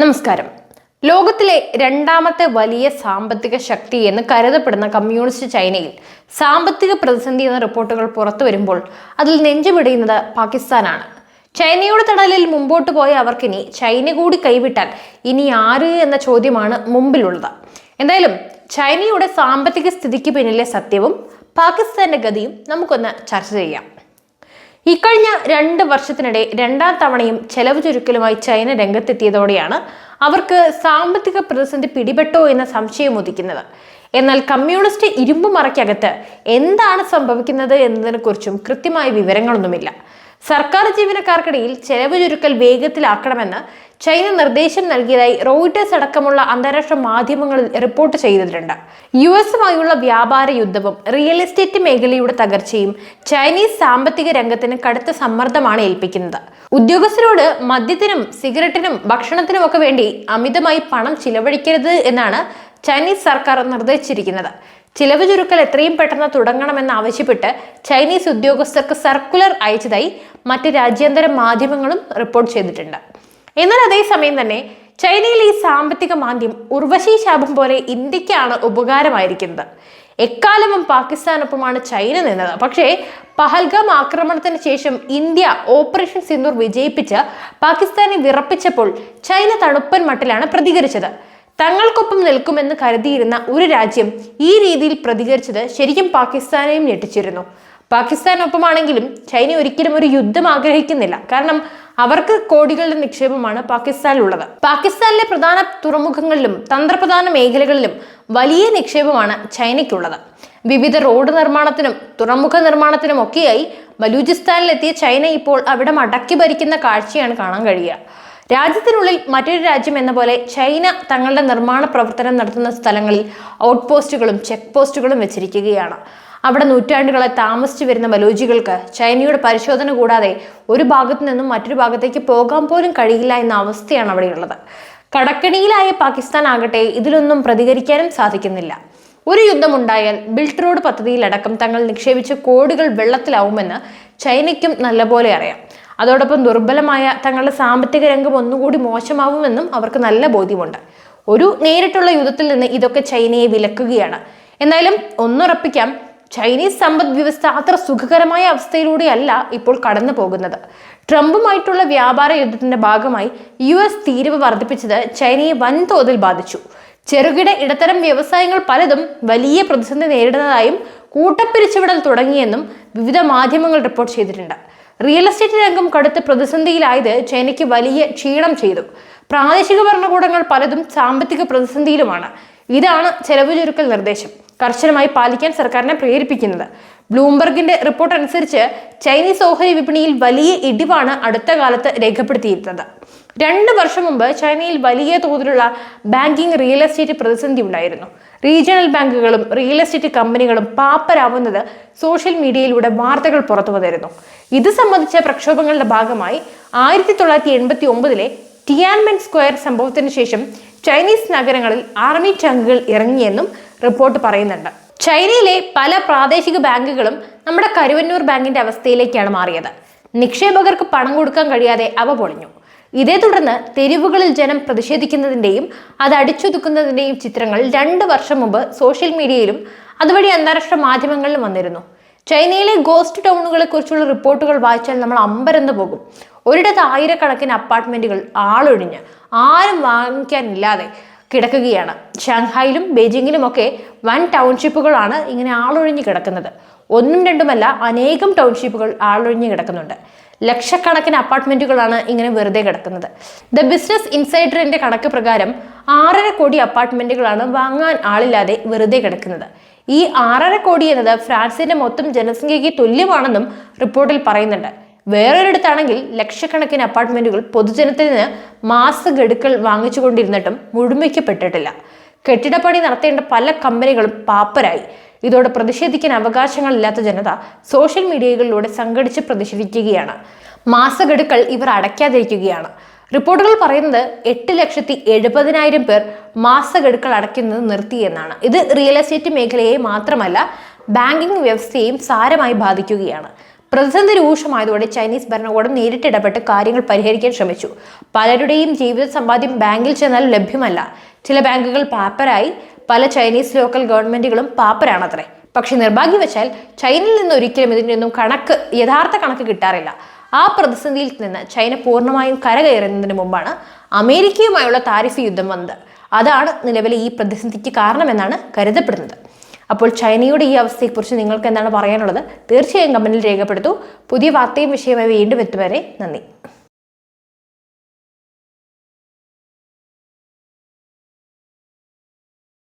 നമസ്കാരം. ലോകത്തിലെ രണ്ടാമത്തെ വലിയ സാമ്പത്തിക ശക്തി എന്ന് കരുതപ്പെടുന്ന കമ്മ്യൂണിസ്റ്റ് ചൈനയിൽ സാമ്പത്തിക പ്രതിസന്ധി എന്ന റിപ്പോർട്ടുകൾ പുറത്തു വരുമ്പോൾ അതിൽ നെഞ്ചുപിടിയുന്നത് പാകിസ്ഥാനാണ്. ചൈനയുടെ തണലിൽ മുമ്പോട്ട് പോയ അവർക്കിനി ചൈന കൂടി കൈവിട്ടാൽ ഇനി ആര് എന്ന ചോദ്യമാണ് മുമ്പിലുള്ളത്. എന്തായാലും ചൈനയുടെ സാമ്പത്തിക സ്ഥിതിക്ക് പിന്നിലെ സത്യവും പാകിസ്ഥാന്റെ ഗതിയും നമുക്കൊന്ന് ചർച്ച ചെയ്യാം. ഇക്കഴിഞ്ഞ രണ്ട് വർഷത്തിനിടെ രണ്ടാം തവണയും ചെലവ് ചുരുക്കലുമായി ചൈന രംഗത്തെത്തിയതോടെയാണ് അവർക്ക് സാമ്പത്തിക പ്രതിസന്ധി പിടിപെട്ടോ എന്ന സംശയം ഉദിക്കുന്നത്. എന്നാൽ കമ്മ്യൂണിസ്റ്റ് ഇരുമ്പ് മറയ്ക്കകത്ത് എന്താണ് സംഭവിക്കുന്നത് എന്നതിനെക്കുറിച്ചും കൃത്യമായ വിവരങ്ങളൊന്നുമില്ല. സർക്കാർ ജീവനക്കാർക്കിടയിൽ ചെലവ് ചുരുക്കൽ വേഗത്തിലാക്കണമെന്ന് ചൈന നിർദ്ദേശം നൽകിയതായി റോയിട്ടേഴ്സ് അടക്കമുള്ള അന്താരാഷ്ട്ര മാധ്യമങ്ങളിൽ റിപ്പോർട്ട് ചെയ്തിട്ടുണ്ട്. യു എസുമായുള്ള വ്യാപാര യുദ്ധവും റിയൽ എസ്റ്റേറ്റ് മേഖലയുടെ തകർച്ചയും ചൈനീസ് സാമ്പത്തിക രംഗത്തിന് കടുത്ത സമ്മർദ്ദമാണ് ഏൽപ്പിക്കുന്നത്. ഉദ്യോഗസ്ഥരോട് മദ്യത്തിനും സിഗരറ്റിനും ഭക്ഷണത്തിനും ഒക്കെ വേണ്ടി അമിതമായി പണം ചിലവഴിക്കരുത് എന്നാണ് ചൈനീസ് സർക്കാർ നിർദ്ദേശിച്ചിരിക്കുന്നത്. ചിലവ് ചുരുക്കൽ എത്രയും പെട്ടെന്ന് തുടങ്ങണമെന്ന് ആവശ്യപ്പെട്ട് ചൈനീസ് ഉദ്യോഗസ്ഥർക്ക് സർക്കുലർ അയച്ചതായി മറ്റ് രാജ്യാന്തര മാധ്യമങ്ങളും റിപ്പോർട്ട് ചെയ്തിട്ടുണ്ട്. എന്നാൽ അതേസമയം തന്നെ ചൈനയിൽ ഈ സാമ്പത്തിക മാന്ദ്യം ഉർവശി ശാപം പോലെ ഇന്ത്യക്കാണ് ഉപകാരമായിരിക്കുന്നത്. എക്കാലവും പാകിസ്ഥാനൊപ്പമാണ് ചൈന നിന്നത്. പക്ഷേ പഹൽഗാം ആക്രമണത്തിന് ശേഷം ഇന്ത്യ ഓപ്പറേഷൻ സിന്ദൂർ വിജയിപ്പിച്ച് പാകിസ്ഥാനെ വിറപ്പിച്ചപ്പോൾ ചൈന തണുപ്പൻ മട്ടിലാണ് പ്രതികരിച്ചത്. തങ്ങൾക്കൊപ്പം നിൽക്കുമെന്ന് കരുതിയിരുന്ന ഒരു രാജ്യം ഈ രീതിയിൽ പ്രതികരിച്ചത് ശരിക്കും പാകിസ്ഥാനെയും ഞെട്ടിച്ചിരുന്നു. പാകിസ്ഥാനൊപ്പമാണെങ്കിലും ചൈന ഒരിക്കലും ഒരു യുദ്ധം ആഗ്രഹിക്കുന്നില്ല. കാരണം അവർക്ക് കോടികളുടെ നിക്ഷേപമാണ് പാകിസ്ഥാനിലുള്ളത്. പാകിസ്ഥാനിലെ പ്രധാന തുറമുഖങ്ങളിലും തന്ത്രപ്രധാന മേഖലകളിലും വലിയ നിക്ഷേപമാണ് ചൈനയ്ക്കുള്ളത്. വിവിധ റോഡ് നിർമ്മാണത്തിനും തുറമുഖ നിർമ്മാണത്തിനും ഒക്കെയായി ബലൂചിസ്ഥാനിലെത്തിയ ചൈന ഇപ്പോൾ അവിടെ മടക്കി ഭരിക്കുന്ന കാഴ്ചയാണ് കാണാൻ കഴിയുക. രാജ്യത്തിനുള്ളിൽ മറ്റൊരു രാജ്യം എന്ന പോലെ ചൈന തങ്ങളുടെ നിർമ്മാണ പ്രവർത്തനം നടത്തുന്ന സ്ഥലങ്ങളിൽ ഔട്ട് പോസ്റ്റുകളും ചെക്ക് പോസ്റ്റുകളും വെച്ചിരിക്കുകയാണ്. അവിടെ നൂറ്റാണ്ടുകളെ താമസിച്ചു വരുന്ന ബലോജികൾക്ക് ചൈനയുടെ പരിശോധന കൂടാതെ ഒരു ഭാഗത്തു നിന്നും മറ്റൊരു ഭാഗത്തേക്ക് പോകാൻ പോലും കഴിയില്ല എന്ന അവസ്ഥയാണ് അവിടെയുള്ളത്. കടക്കണിയിലായ പാകിസ്ഥാൻ ആകട്ടെ ഇതിലൊന്നും പ്രതികരിക്കാനും സാധിക്കുന്നില്ല. ഒരു യുദ്ധമുണ്ടായാൽ ബിൽറ്റ് റോഡ് പദ്ധതിയിലടക്കം തങ്ങൾ നിക്ഷേപിച്ച കോടികൾ വെള്ളത്തിലാവുമെന്ന് ചൈനയ്ക്കും നല്ലപോലെ അറിയാം. അതോടൊപ്പം ദുർബലമായ തങ്ങളുടെ സാമ്പത്തിക രംഗം ഒന്നുകൂടി മോശമാവുമെന്നും അവർക്ക് നല്ല ബോധ്യമുണ്ട്. ഒരു നേരിട്ടുള്ള യുദ്ധത്തിൽ നിന്ന് ഇതൊക്കെ ചൈനയെ വിലക്കുകയാണ്. എന്തായാലും ഒന്നുറപ്പിക്കാം ചൈനീസ് സമ്പദ് വ്യവസ്ഥ അത്ര സുഖകരമായ അവസ്ഥയിലൂടെയല്ല ഇപ്പോൾ കടന്നു പോകുന്നത്. ട്രംപുമായിട്ടുള്ള വ്യാപാര യുദ്ധത്തിന്റെ ഭാഗമായി യു എസ് തീരുവ വർദ്ധിപ്പിച്ചത് ചൈനയെ വൻതോതിൽ ബാധിച്ചു. ചെറുകിട ഇടത്തരം വ്യവസായങ്ങൾ പലതും വലിയ പ്രതിസന്ധി നേരിടുന്നതായും കൂട്ടപ്പിരിച്ചുവിടൽ തുടങ്ങിയെന്നും വിവിധ മാധ്യമങ്ങൾ റിപ്പോർട്ട് ചെയ്തിട്ടുണ്ട്. റിയൽ എസ്റ്റേറ്റ് രംഗം കടുത്ത പ്രതിസന്ധിയിലായത് ചൈനയ്ക്ക് വലിയ ക്ഷീണം ചെയ്തു. പ്രാദേശിക ഭരണകൂടങ്ങൾ പലതും സാമ്പത്തിക പ്രതിസന്ധിയിലുമാണ്. ഇതാണ് ചെലവ് ചുരുക്കൽ നിർദ്ദേശം. കർശനമായി പാലിക്കാൻ സർക്കാരിനെ പ്രേരിപ്പിക്കുന്നത്. ബ്ലൂംബർഗിന്റെ റിപ്പോർട്ട് അനുസരിച്ച് ചൈനീസ് ഓഹരി വിപണിയിൽ വലിയ ഇടിവാണ് അടുത്ത കാലത്ത് രേഖപ്പെടുത്തിയിരുന്നത്. രണ്ട് വർഷം മുമ്പ് ചൈനയിൽ വലിയ തോതിലുള്ള ബാങ്കിംഗ് റിയൽ എസ്റ്റേറ്റ് പ്രതിസന്ധി ഉണ്ടായിരുന്നു. റീജിയണൽ ബാങ്കുകളും റിയൽ എസ്റ്റേറ്റ് കമ്പനികളും പാപ്പരാവുന്നത് സോഷ്യൽ മീഡിയയിലൂടെ വാർത്തകൾ പുറത്തു വന്നിരുന്നു. ഇത് സംബന്ധിച്ച പ്രക്ഷോഭങ്ങളുടെ ഭാഗമായി ആയിരത്തി തൊള്ളായിരത്തി എൺപത്തി ഒമ്പതിലെ ടിയാൻമെൻ സ്ക്വയർ സംഭവത്തിന് ശേഷം ചൈനീസ് നഗരങ്ങളിൽ ആർമി ടാങ്കുകൾ ഇറങ്ങിയെന്നും റിപ്പോർട്ട് പറയുന്നുണ്ട്. ചൈനയിലെ പല പ്രാദേശിക ബാങ്കുകളും നമ്മുടെ കരുവന്നൂർ ബാങ്കിന്റെ അവസ്ഥയിലേക്കാണ് മാറിയത്. നിക്ഷേപകർക്ക് പണം കൊടുക്കാൻ കഴിയാതെ അവ പൊളിഞ്ഞു. ഇതേ തുടർന്ന് തെരുവുകളിൽ ജനം പ്രതിഷേധിക്കുന്നതിന്റെയും അത് അടിച്ചൊതുക്കുന്നതിന്റെയും ചിത്രങ്ങൾ രണ്ട് വർഷം മുമ്പ് സോഷ്യൽ മീഡിയയിലും അതുവഴി അന്താരാഷ്ട്ര മാധ്യമങ്ങളിലും വന്നിരുന്നു. ചൈനയിലെ ഗോസ്റ്റ് ടൗണുകളെ കുറിച്ചുള്ള റിപ്പോർട്ടുകൾ വായിച്ചാൽ നമ്മൾ അമ്പരന്ന് പോകും. ഒരിടത്ത് ആയിരക്കണക്കിന് അപ്പാർട്ട്മെന്റുകൾ ആളൊഴിഞ്ഞ് ആരും വാങ്ങിക്കാനില്ലാതെ കിടക്കുകയാണ്. ഷാങ്ഹായിലും ബെയ്ജിങ്ങിലുമൊക്കെ വൻ ടൗൺഷിപ്പുകളാണ് ഇങ്ങനെ ആളൊഴിഞ്ഞ് കിടക്കുന്നത്. ഒന്നും രണ്ടുമല്ല അനേകം ടൗൺഷിപ്പുകൾ ആളൊഴിഞ്ഞു കിടക്കുന്നുണ്ട്. ലക്ഷക്കണക്കിന് അപ്പാർട്ട്മെന്റുകളാണ് ഇങ്ങനെ വെറുതെ കിടക്കുന്നത്. ദ ബിസിനസ് ഇൻസൈഡറിന്റെ കണക്ക് പ്രകാരം ആറര കോടി അപ്പാർട്ട്മെന്റുകളാണ് വാങ്ങാൻ ആളില്ലാതെ വെറുതെ കിടക്കുന്നത്. ഈ ആറര കോടി എന്നത് ഫ്രാൻസിന്റെ മൊത്തം ജനസംഖ്യയ്ക്ക് തുല്യമാണെന്നും റിപ്പോർട്ടിൽ പറയുന്നുണ്ട്. വേറൊരിടത്താണെങ്കിൽ ലക്ഷക്കണക്കിന് അപ്പാർട്ട്മെന്റുകൾ പൊതുജനത്തിൽ നിന്ന് മാസഗഡുക്കൾ വാങ്ങിച്ചുകൊണ്ടിരുന്നിട്ടും മുഴുമിക്കപ്പെട്ടിട്ടില്ല. കെട്ടിടപ്പണി നടത്തേണ്ട പല കമ്പനികളും പാപ്പരായി. ഇതോടെ പ്രതിഷേധിക്കാൻ അവകാശങ്ങളില്ലാത്ത ജനത സോഷ്യൽ മീഡിയകളിലൂടെ സംഘടിച്ച് പ്രതിഷേധിക്കുകയാണ്. മാസഗഡുക്കൾ ഇവർ അടയ്ക്കാതിരിക്കുകയാണ്. റിപ്പോർട്ടുകൾ പറയുന്നത് എട്ട് ലക്ഷത്തി എഴുപതിനായിരം പേർ മാസഗഡുക്കൾ അടയ്ക്കുന്നത് നിർത്തിയെന്നാണ് ഇത് റിയൽ എസ്റ്റേറ്റ് മേഖലയെ മാത്രമല്ല ബാങ്കിംഗ് വ്യവസ്ഥയെയും സാരമായി ബാധിക്കുകയാണ്. പ്രതിസന്ധി രൂക്ഷമായതോടെ ചൈനീസ് ഭരണകൂടം നേരിട്ട് ഇടപെട്ട് കാര്യങ്ങൾ പരിഹരിക്കാൻ ശ്രമിച്ചു. പലരുടെയും ജീവിത സമ്പാദ്യം ബാങ്കിൽ ചെന്നാൽ ലഭ്യമല്ല. ചില ബാങ്കുകൾ പാപ്പരായി പല ചൈനീസ് ലോക്കൽ ഗവൺമെന്റുകളും പാപ്പരാണത്രേ. പക്ഷെ നിർഭാഗ്യവശാൽ ചൈനയിൽ നിന്ന് ഒരിക്കലും ഇതിന്റെ ഒന്നും കണക്ക് യഥാർത്ഥ കണക്ക് കിട്ടാറില്ല. ആ പ്രതിസന്ധിയിൽ നിന്ന് ചൈന പൂർണമായും കരകയറുന്നതിന് മുമ്പാണ് അമേരിക്കയുമായുള്ള താരിഫ് യുദ്ധം വന്നത്. അതാണ് നിലവിലെ ഈ പ്രതിസന്ധിക്ക് കാരണമെന്നാണ് കരുതപ്പെടുന്നത്. അപ്പോൾ ചൈനയുടെ ഈ അവസ്ഥയെക്കുറിച്ച് നിങ്ങൾക്ക് എന്താണ് പറയാനുള്ളത്? തീർച്ചയായും കമന്റിൽ രേഖപ്പെടുത്തൂ. പുതിയ വാർത്തയും വിഷയമായി വീണ്ടും എത്തുവരെ നന്ദി.